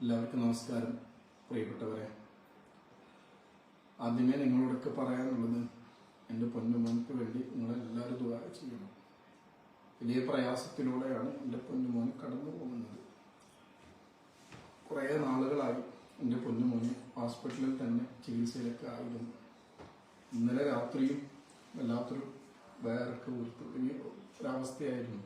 എല്ലാവർക്കും നമസ്കാരം പ്രിയപ്പെട്ടവരെ. ആദ്യമേ നിങ്ങളോടൊക്കെ പറയാനുള്ളത് എന്റെ പൊന്നുമോനക്ക് വേണ്ടി നിങ്ങളെല്ലാവരും ദുആ ചെയ്യണം. വലിയ പ്രയാസത്തിലൂടെയാണ് എന്റെ പൊന്നുമോൻ കടന്നു പോകുന്നത്. കുറേ നാളുകളായി എന്റെ പൊന്നുമോന് ഹോസ്പിറ്റലിൽ തന്നെ ചികിത്സയിലൊക്കെ ആയിരുന്നു. ഇന്നലെ രാത്രിയും വല്ലാത്തൊരു വേറൊക്കെ ഒരു ഒരവസ്ഥയായിരുന്നു.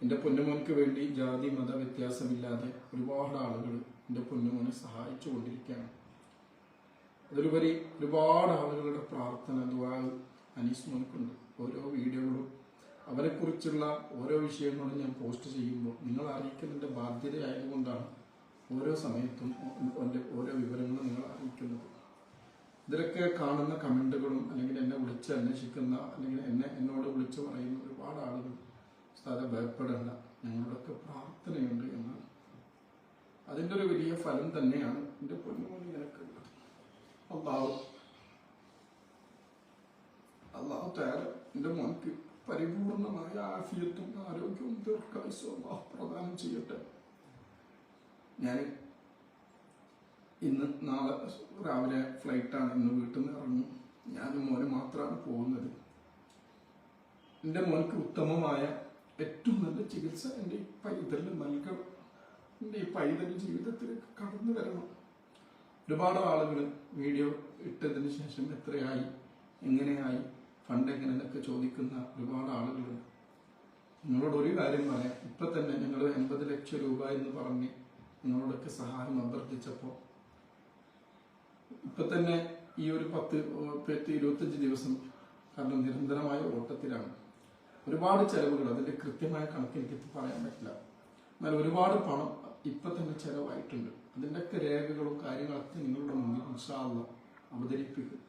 എന്റെ പൊന്നുമോൻക്ക് വേണ്ടി ജാതി മത വ്യത്യാസമില്ലാതെ ഒരുപാട് ആളുകൾ എന്റെ പൊന്നുമോനെ സഹായിച്ചു കൊണ്ടിരിക്കുകയാണ് അതിലുപരി ഒരുപാട് ആളുകളുടെ പ്രാർത്ഥന ദുആ അനീസ് മോനിക്കുണ്ട് ഓരോ വീഡിയോകളും അവരെക്കുറിച്ചുള്ള ഓരോ വിഷയങ്ങളും ഞാൻ പോസ്റ്റ് ചെയ്യുമ്പോൾ നിങ്ങൾ അറിയിക്കുന്നതിന്റെ ബാധ്യതയായതുകൊണ്ടാണ് ഓരോ സമയത്തും എന്റെ ഓരോ വിവരങ്ങളും നിങ്ങൾ അറിയിക്കുന്നത്. ഇതിലൊക്കെ കാണുന്ന കമന്റുകളും അല്ലെങ്കിൽ എന്നെ വിളിച്ച് അന്വേഷിക്കുന്ന അല്ലെങ്കിൽ എന്നെ എന്നോട് വിളിച്ച് പറയുന്ന ഒരുപാട് ആളുകൾ ഉസ്താദെ ഭയപ്പെടേണ്ട. ഞങ്ങളുടെയൊക്കെ പ്രാർത്ഥനയുണ്ട് എന്ന്. അതിന്റെ ഒരു വലിയ ഫലം തന്നെയാണ് എന്റെ പൊന്നുമണി നിനക്കുള്ളത്. അള്ളാഹു അള്ളാഹു താര എന്റെ മോൻക്ക് പരിപൂർണമായ ആഫിയത്തും ആരോഗ്യവും ദീർഘായുസ്സും അള്ളാഹു പ്രദാനം ചെയ്യട്ടെ. ഞാൻ ഇന്ന് നാളെ രാവിലെ ഫ്ലൈറ്റാണ്. ഇന്ന് വീട്ടിൽ നിന്ന് ഇറങ്ങും. ഞാനും മോന് മാത്രമാണ് പോകുന്നത്. എന്റെ മോൻക്ക് ഉത്തമമായ ഏറ്റവും നല്ല ചികിത്സ എന്റെ ഈ പൈതലിന് നൽകണം. എന്റെ ഈ പൈതൽ ജീവിതത്തിലേക്ക് കടന്നു വരണം. ഒരുപാട് ആളുകൾ വീഡിയോ ഇട്ടതിന് ശേഷം എത്രയായി എങ്ങനെയായി ഫണ്ട് എങ്ങനെ എന്നൊക്കെ ചോദിക്കുന്ന ഒരുപാട് ആളുകളുണ്ട്. നിങ്ങളോട് ഒരു കാര്യം പറയാം. ഇപ്പൊ തന്നെ ഞങ്ങൾ എൺപത് ലക്ഷം രൂപ എന്ന് പറഞ്ഞ് നിങ്ങളോടൊക്കെ സഹായം അഭ്യർത്ഥിച്ചപ്പോൾ ഇപ്പൊ തന്നെ ഈ ഒരു പത്ത് പത്ത് ഇരുപത്തഞ്ച് ദിവസം കാരണം നിരന്തരമായ ഓട്ടത്തിലാണ്. ഒരുപാട് ചെലവുകൾ അതിന്റെ കൃത്യമായ കണക്ക് എനിക്ക് ഇപ്പൊ പറയാൻ പറ്റില്ല. എന്നാൽ ഒരുപാട് പണം ഇപ്പൊ തന്നെ ചെലവായിട്ടുണ്ട്. അതിന്റെയൊക്കെ രേഖകളും കാര്യങ്ങളൊക്കെ നിങ്ങളുടെ മുന്നിൽ ഉത്സാഹം അവതരിപ്പിക്കും.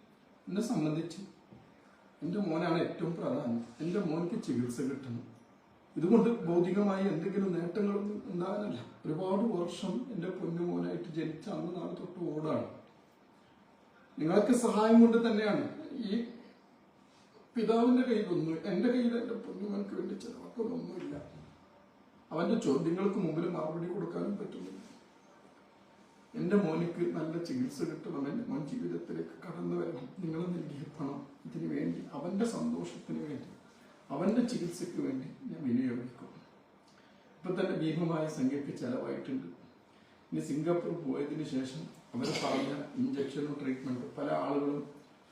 എന്നെ സംബന്ധിച്ച് എന്റെ മോനാണ് ഏറ്റവും പ്രധാനം. എന്റെ മോനിക്ക് ചികിത്സ കിട്ടണം. ഇതുകൊണ്ട് ഭൗതികമായി എന്തെങ്കിലും നേട്ടങ്ങളൊന്നും ഉണ്ടാകാനല്ല. ഒരുപാട് വർഷം എന്റെ പൊന്നുമോനായിട്ട് ജനിച്ച അന്ന് നാളെ തൊട്ട് ഓടാണ്. നിങ്ങളൊക്കെ സഹായം കൊണ്ട് തന്നെയാണ് ഈ പിതാവിന്റെ കയ്യിലൊന്നും എന്റെ കയ്യിൽ എന്റെ പൊന്നുമോനക്ക് വേണ്ടി ചെലവാക്കുന്നൊന്നുമില്ല. അവന്റെ ചോദ്യങ്ങൾക്ക് മുമ്പിൽ മറുപടി കൊടുക്കാനും പറ്റുന്നില്ല. എന്റെ മോനിക്ക് നല്ല ചികിത്സ കിട്ടണം. എന്റെ മോൻ ജീവിതത്തിലേക്ക് കടന്നു വരണം. നിങ്ങൾ നൽകിയ പണം ഇതിനു വേണ്ടി അവന്റെ സന്തോഷത്തിന് വേണ്ടി അവന്റെ ചികിത്സയ്ക്ക് വേണ്ടി ഞാൻ വിനിയോഗിക്കും ഇപ്പൊ തന്നെ ഭീമമായ സംഖ്യക്ക് ചെലവായിട്ടുണ്ട്. ഇനി സിംഗപ്പൂർ പോയതിനു ശേഷം അവർ പറഞ്ഞ ഇഞ്ചക്ഷനും ട്രീറ്റ്മെന്റും പല ആളുകളും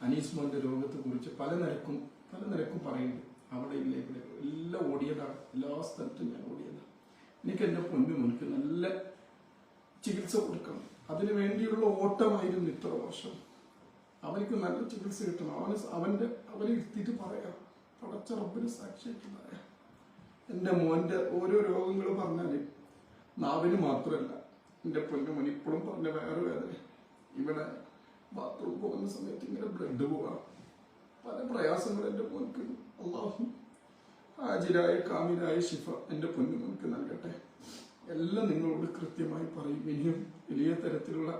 അനീസ് മോന്റെ രോഗത്തെ കുറിച്ച് പല നിരക്കും പല നിരക്കും പറയുന്നു അവിടെ ഇല്ല ഇവിടെ എല്ലാം ഓടിയതാണ്. എല്ലാ സ്ഥലത്തും ഞാൻ ഓടിയതാണ്. എനിക്ക് എന്റെ പൊന്നു മുനിക്ക് നല്ല ചികിത്സ കൊടുക്കണം. അതിനു വേണ്ടിയുള്ള ഓട്ടമായിരുന്നു ഇത്ര വർഷം. അവനിക്ക് നല്ല ചികിത്സ കിട്ടണം. അവന് അവന്റെ അവനെ ഇരുത്തിയിട്ട് പറയാം. പടച്ച റബ്ബിന് സാക്ഷിയായിട്ട് പറയാം. എന്റെ മോന്റെ ഓരോ രോഗങ്ങൾ പറഞ്ഞാൽ നാവിന് മാത്രമല്ല. എന്റെ പൊന്നുമോൻ ഇപ്പോഴും പറഞ്ഞ വേറെ വേദന ഇവിടെ ബാത്റൂം പോകുന്ന സമയത്ത് ഇങ്ങനെ ബ്ലഡ് പോകാം പല പ്രയാസങ്ങൾ എന്റെ മോൻക്ക്. അള്ളാഹു ഹാജിരായ കാമിനായ ഷിഫ എന്റെ പൊന്നു നമുക്ക് നൽകട്ടെ. എല്ലാം നിങ്ങളോട് കൃത്യമായി പറയും. ഇനിയും വലിയ തരത്തിലുള്ള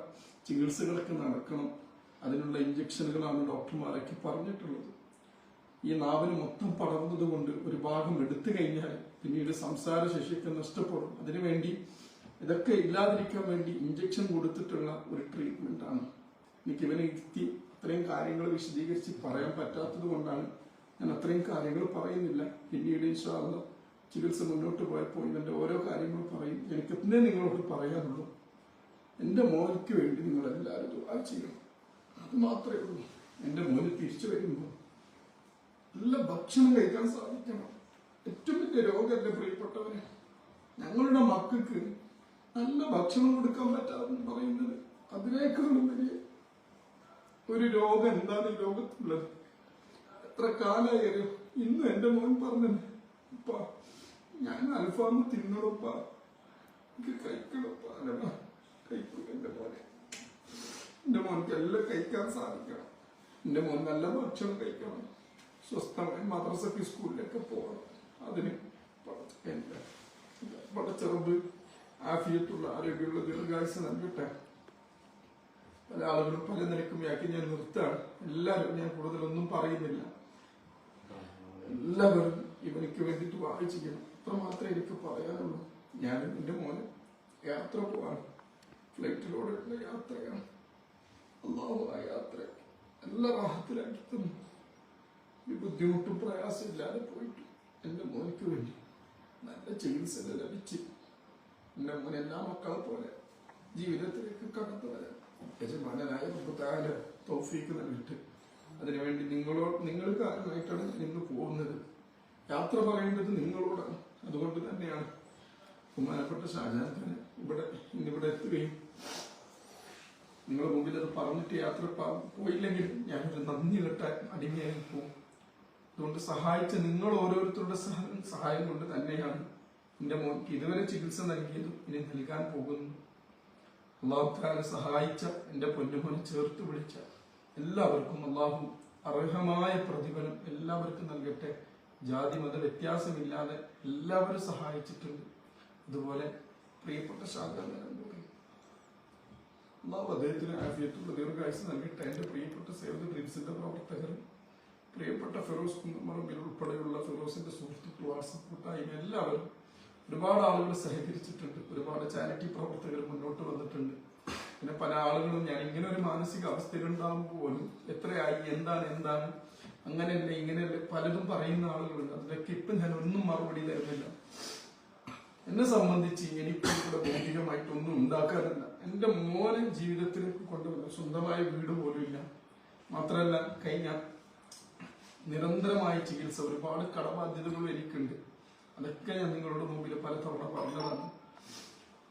ചികിത്സകളൊക്കെ നടക്കണം. അതിനുള്ള ഇഞ്ചക്ഷനുകളാണ് ഡോക്ടർമാരൊക്കെ പറഞ്ഞിട്ടുള്ളത്. ഈ നാവിന് മൊത്തം പടർന്നത് കൊണ്ട് ഒരു ഭാഗം എടുത്തു കഴിഞ്ഞാൽ പിന്നീട് സംസാര ശേഷിയൊക്കെ നഷ്ടപ്പെടും. അതിനുവേണ്ടി ഇതൊക്കെ ഇല്ലാതിരിക്കാൻ വേണ്ടി ഇഞ്ചക്ഷൻ കൊടുത്തിട്ടുള്ള ഒരു ട്രീറ്റ്മെന്റ് ആണ്. എനിക്ക് ഇവനെ ഇരുത്തി അത്രയും കാര്യങ്ങൾ വിശദീകരിച്ച് പറയാൻ പറ്റാത്തത് കൊണ്ടാണ് ഞാൻ അത്രയും കാര്യങ്ങൾ പറയുന്നില്ല. പിന്നീട് ഇൻഷാല്ല ചികിത്സ മുന്നോട്ട് പോയപ്പോൾ ഇവന്റെ ഓരോ കാര്യങ്ങളും പറയും. എനിക്ക് തന്നെ നിങ്ങളോട് പറയാനുള്ളൂ. എന്റെ മോനിക്ക് വേണ്ടി നിങ്ങൾ എല്ലാവരും ചെയ്യണം. അത് മാത്രമേ ഉള്ളൂ. എന്റെ മോന് തിരിച്ചു വരുമ്പോൾ നല്ല ഭക്ഷണം കഴിക്കാൻ സാധിക്കണം. ഏറ്റവും വലിയ രോഗം എന്റെ പ്രിയപ്പെട്ടവരെ? ഞങ്ങളുടെ മക്കൾക്ക് നല്ല ഭക്ഷണം കൊടുക്കാൻ പറ്റാതെന്ന് പറയുന്നത് അതിനേക്കാളും വലിയ ഒരു രോഗം എന്താണ് ഈ ലോകത്തുള്ളത്? എത്ര കാലായാലും ഇന്ന് എന്റെ മോൻ പറഞ്ഞു ഉപ്പ ഞാൻ അൽഫാമ് തിന്നണപ്പ എനിക്ക് കഴിക്കണപ്പ കഴിക്കും എന്റെ മോനെ. എന്റെ മോനക്ക് എല്ലാം കഴിക്കാൻ സാധിക്കണം. എന്റെ മോൻ നല്ല ഭക്ഷണം കഴിക്കണം. സ്വസ്ഥമായി മദ്രസക്ക് സ്കൂളിലൊക്കെ പോകണം. അതിന് എന്റെ പടച്ചെറുമ്പ് ആഫിയത്തുള്ള ആരോഗ്യമുള്ള ദീർഘായുസ് നൽകട്ടെ. പല ആളുകളും പല നിലക്കും വ്യാക്കി ഞാൻ നിർത്താണ് എല്ലാവരും ഞാൻ കൂടുതലൊന്നും പറയുന്നില്ല. എല്ലാവരും ഇവനിക്ക് വേണ്ടിട്ട് വായിച്ചിരിക്കണം. ചെയ്യണം മാത്രമേ എനിക്ക് പറയാനുള്ളൂ. ഞാനും എന്റെ മോന് യാത്ര പോവാണ്. ഫ്ലൈറ്റിലൂടെയുള്ള യാത്രയാണ്. അള്ളാഹു ആ യാത്ര എല്ലാ റാഹത്തിലാക്കി തന്നു പ്രയാസം ബുദ്ധിമുട്ടും പ്രയാസമില്ലാതെ പോയിട്ട് എന്റെ മോനിക്ക് വേണ്ടി നല്ല ചികിത്സ ലഭിച്ച് എന്റെ മോൻ എല്ലാ മക്കളെ പോലെ ജീവിതത്തിലേക്ക് കടന്നു വരാൻ യജമാനായ മുപ്പത്താൽ തോഫീക്ക് നൽകിയിട്ട്. അതിനുവേണ്ടി നിങ്ങളോ നിങ്ങൾ കാരണമായിട്ടാണ് നിങ്ങൾ പോകുന്നത്? യാത്ര പറയേണ്ടത് നിങ്ങളോടാണ്. അതുകൊണ്ട് തന്നെയാണ് ബഹുമാനപ്പെട്ട ഷാജാൻ ഇവിടെ ഇന്നിവിടെ എത്തുകയും നിങ്ങളുടെ മുമ്പിൽ അത് പറഞ്ഞിട്ട് യാത്ര പോയില്ലെങ്കിൽ ഞാൻ ഞാനൊരു നന്ദി കെട്ട അടിമയായി പോകും അതുകൊണ്ട് സഹായിച്ച നിങ്ങൾ ഓരോരുത്തരുടെ സഹ- സഹായം കൊണ്ട് തന്നെയാണ് എന്റെ മോൻ ഇതുവരെ ചികിത്സ നൽകിയതും ഇനി നൽകാൻ പോകുന്നു അള്ളാഹുക്കാരെ സഹായിച്ച എന്റെ പൊന്നുമോനെ ചേർത്ത് വിളിച്ച എല്ലാവർക്കും അള്ളാഹു അർഹമായ പ്രതിഫലം എല്ലാവർക്കും നൽകട്ടെ. ജാതി മത വ്യത്യാസമില്ലാതെ എല്ലാവരും സഹായിച്ചിട്ടുണ്ട്. അതുപോലെ പ്രിയപ്പെട്ട ശാഖാന്തരം അള്ളാഹു അദ്ദേഹത്തിന് ആഫിയത്തുള്ള ദീർഘായുസ് നൽകട്ടെ. എന്റെ പ്രിയപ്പെട്ട സേവന ഡ്രീംസിന്റെ പ്രവർത്തകർ പ്രിയപ്പെട്ട ഫിറോസ് കുന്നമറമ്പിൽ ഉൾപ്പെടെയുള്ള ഫിറോസിന്റെ സുഹൃത്തുക്കൾ വാട്സപ്പ് കൂട്ടായ്മ എല്ലാവരും ഒരുപാട് ആളുകൾ സഹകരിച്ചിട്ടുണ്ട്. ഒരുപാട് ചാരിറ്റി പ്രവർത്തകർ മുന്നോട്ട് പല ആളുകളും ഞാൻ ഇങ്ങനെ ഒരു മാനസിക അവസ്ഥയിലുണ്ടാകുമ്പോൾ പോലും എത്രയായി എന്താണ് എന്താണ് അങ്ങനെയല്ലേ ഇങ്ങനെയല്ലേ പലതും പറയുന്ന ആളുകളുണ്ട്. അതിലൊക്കെ ഇപ്പം ഞാൻ ഒന്നും മറുപടി തരുന്നില്ല. എന്നെ സംബന്ധിച്ച് എനിക്ക് ഇവിടെ ഭൗതികമായിട്ടൊന്നും ഉണ്ടാക്കാറില്ല. എന്റെ മോനെ ജീവിതത്തിലേക്ക് കൊണ്ടുവന്ന സ്വന്തമായ വീട് പോലും ഇല്ല. മാത്രമല്ല കഴിഞ്ഞ നിരന്തരമായ ചികിത്സ ഒരുപാട് കടബാധ്യതകളും എനിക്കുണ്ട്. അതൊക്കെ ഞാൻ നിങ്ങളുടെ മുമ്പിൽ പലതവണ പറഞ്ഞതാണ്.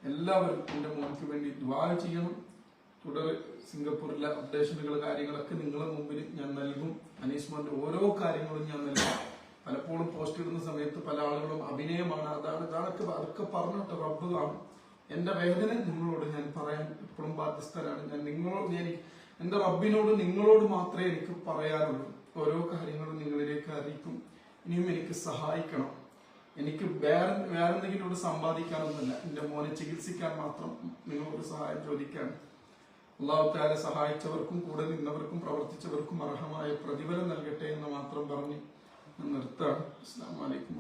എല്ലാവരും എന്റെ മോനക്ക് വേണ്ടി ദ്വാര ചെയ്യണം. തുടർ സിംഗപ്പൂരിലെ അപ്ഡേഷനുകൾ കാര്യങ്ങളൊക്കെ നിങ്ങളുടെ മുമ്പിൽ ഞാൻ നൽകും. അനീസ്മാന്റെ ഓരോ കാര്യങ്ങളും ഞാൻ നൽകും. പലപ്പോഴും പോസ്റ്റ് ഇടുന്ന സമയത്ത് പല ആളുകളും അഭിനയമാണ്. അതാണ് ഇതാണൊക്കെ അതൊക്കെ പറഞ്ഞിട്ട് റബ്ബ് കാണും. എന്റെ വേദന നിങ്ങളോട് ഞാൻ പറയാൻ എപ്പോഴും ബാധ്യസ്ഥരാണ് ഞാൻ നിങ്ങളോട് ഞാൻ എന്റെ റബ്ബിനോട് നിങ്ങളോട് മാത്രമേ എനിക്ക് പറയാനുള്ളൂ. ഓരോ കാര്യങ്ങളും നിങ്ങളിലേക്ക് അറിയിക്കും. ഇനിയും എനിക്ക് സഹായിക്കണം. എനിക്ക് വേറെ വേറെന്തെങ്കിലും സമ്പാദിക്കാനൊന്നുമില്ല. എന്റെ മോനെ ചികിത്സിക്കാൻ മാത്രം നിങ്ങളോട് സഹായം ചോദിക്കാൻ അള്ളാഹുത്താരെ സഹായിച്ചവർക്കും കൂടെ നിന്നവർക്കും പ്രവർത്തിച്ചവർക്കും അർഹമായ പ്രതിഫലം നൽകട്ടെ എന്ന് മാത്രം പറഞ്ഞ് ഞാൻ നിർത്താണ് അസ്സാം വലൈക്കും